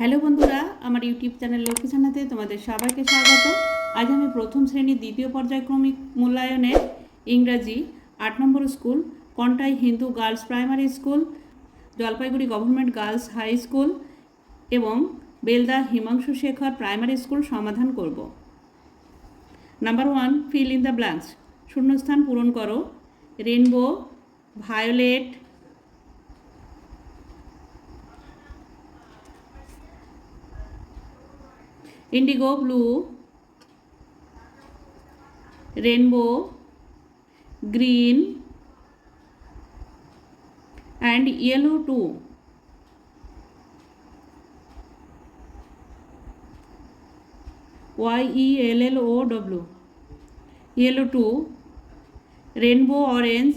Hello বন্ধুরা আমার YouTube channel Lakshmi জানাতে তোমাদের সবাইকে স্বাগত আজ আমি প্রথম শ্রেণীর দ্বিতীয় পর্যায়ক্রমিক মূল্যায়নের ইংরাজি আট নম্বর school Contai Hindu girls primary school Jalpaiguri government girls high school এবং বেলদা হিমাংশু শেখর প্রাইমারি স্কুল সমাধান করব number one fill in the blanks শূন্যস্থান পূরণ করো rainbow violet indigo blue, rainbow, green and yellow too. yellow, yellow too, rainbow orange,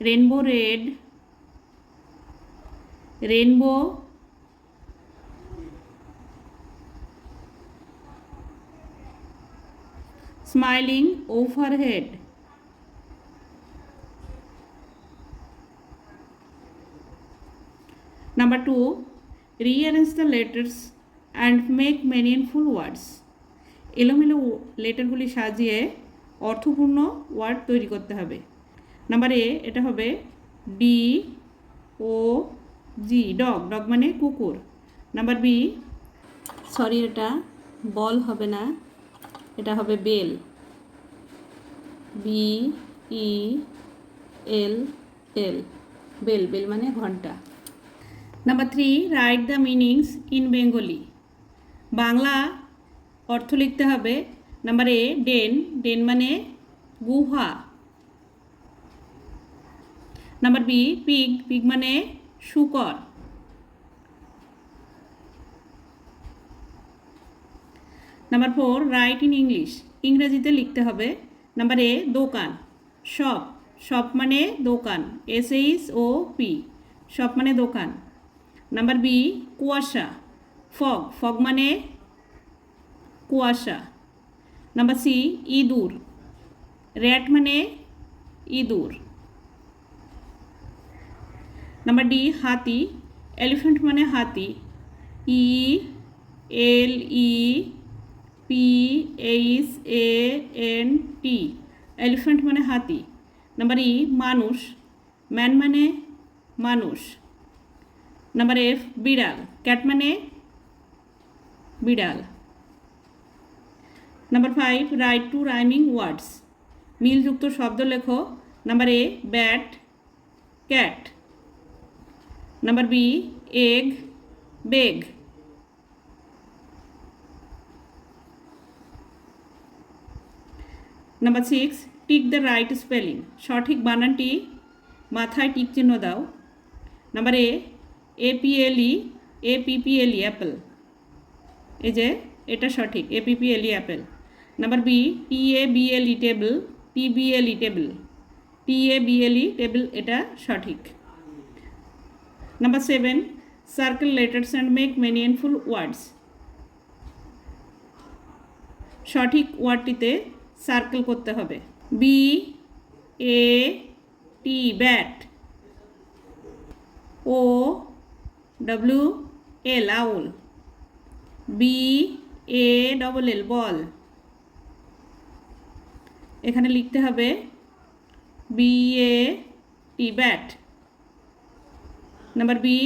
rainbow red, rainbow smiling overhead Number 2. Rearrange the letters and make meaningful words. এলোমেলো লেটারগুলি সাজিয়ে অর্থপূর্ণ word তৈরি করতে হবে number A এটা হবে D O G dog dog মানে কুকুর নাম্বার বি সরি এটা বল হবে না এটা হবে bell B E L L bell bell মানে ঘন্টা number three write the meanings in Bengali Bangla অর্থ লিখতে হবে নাম্বার এ ডেন ডেন মানে গুহা নাম্বার বি পিগ পিগ মানে শুকর number four write in English ইংরেজিতে লিখতে হবে নাম্বার এ দোকান শপ শপ মানে দোকান S H O P shop মানে দোকান নাম্বার বি কুয়াশা ফগ ফগ মানে কুয়াশা নাম্বার সি ইঁদুর র্যাট মানে ইঁদুর নাম্বার ডি হাতি এলিফেন্ট মানে হাতি E L E P H A N T elephant মানে হাতি নাম্বার ই e, মানুষ ম্যান মানে মানুষ নাম্বার এফ বিড়াল ক্যাট মানে বিড়াল number five write two rhyming words মিলযুক্ত শব্দ লেখো number A bat cat number B egg beg number six tick the right spelling সঠিক বানানটি মাথায় টিক চিহ্ন দাও নাম্বার এ এপিএলই এপিপিএলই অ্যাপেল এই যে এটা সঠিক A P P L E apple number B T A T A B L E table T B L E table T A B L E table এটা সঠিক number seven circle letters and make meaningful words সঠিক ওয়ার্ডটিতে circle করতে হবে B A T bat O W L owl B A double L ball এখানে লিখতে হবে B A T bat number B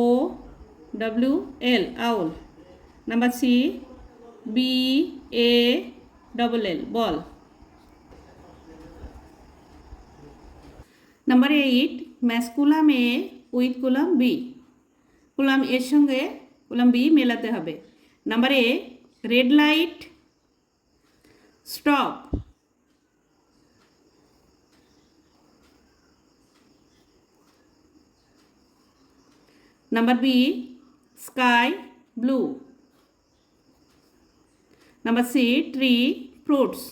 O W L owl number C B A double L ball number eight match column A column B column A संगे column B मेलाते हैं number A red light stop number B sky blue number C tree fruits.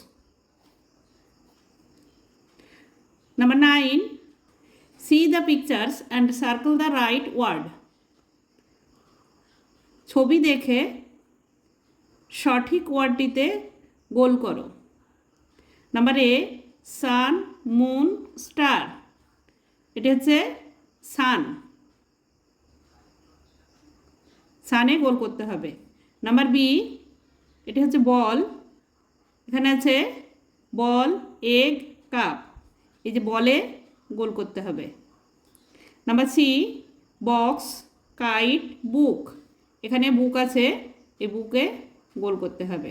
Number 9. See the pictures and circle the right word. ছবি দেখে সঠিক ওয়ার্ডটিতে গোল করো number A sun moon star এটি হচ্ছে সান সানে গোল করতে হবে নাম্বার বি এটি হচ্ছে বল এখানে আছে বল এগ কাপ এই যে বলে গোল করতে হবে number C box kite book এখানে বুক আছে এই বুকে গোল করতে হবে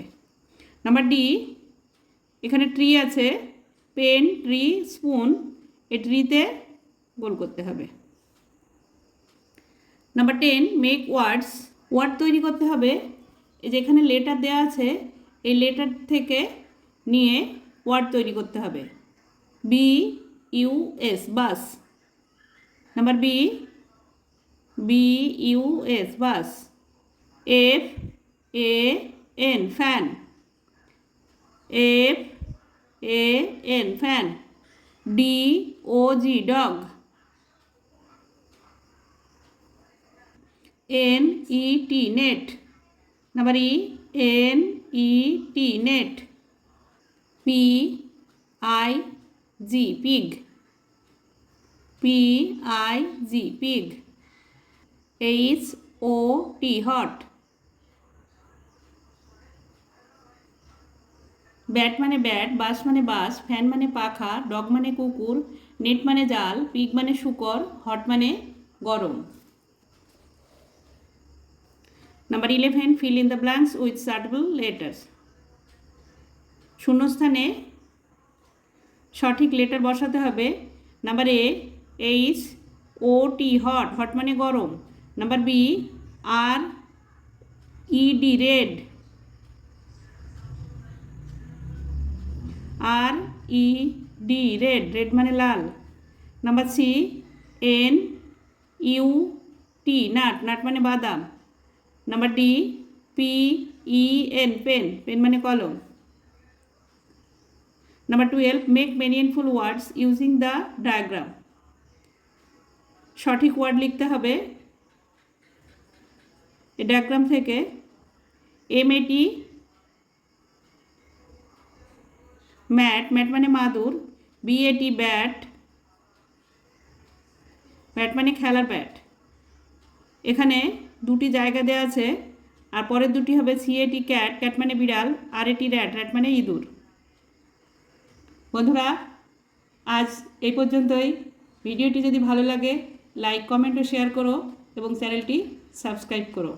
নাম্বার ডি এখানে ট্রি আছে পেন ট্রি স্পুন এই ট্রিতে গোল করতে হবে number ten make words word তৈরি করতে হবে এই যে এখানে লেটার দেওয়া আছে এই লেটার থেকে নিয়ে ওয়ার্ড তৈরি করতে হবে B U S bus number B B U S bus F A N fan F A N fan D O G dog N E T net number E N E T net P I G pig P I G pig H O T hot bat মানে bat bus মানে bus fan মানে পাখা dog মানে কুকুর net মানে জাল pig মানে শুকর হট মানে গরম number eleven fill in the blanks with suitable letters শূন্যস্থানে সঠিক লেটার বসাতে হবে number A H O T hot hot মানে গরম number B R E D red R E D red red মানে লাল number C N U T nut nut মানে বাদাম number D P E N pen pen মানে কলম number twelve make meaningful words using the diagram সঠিক word লিখতে হবে এ diagram থেকে M A T mat mat মানে মাদুর B A T bat bat মানে খেলার ব্যাট এখানে দুটি জায়গা দেওয়া আছে আর পরের দুটি হবে সিএটি ক্যাট ক্যাট মানে বিড়াল আর এটি র্যাট র্যাট মানে ইঁদুর বন্ধুরা আজ এই পর্যন্তই ভিডিওটি যদি ভালো লাগে লাইক কমেন্ট ও শেয়ার করো এবং চ্যানেলটি সাবস্ক্রাইব করো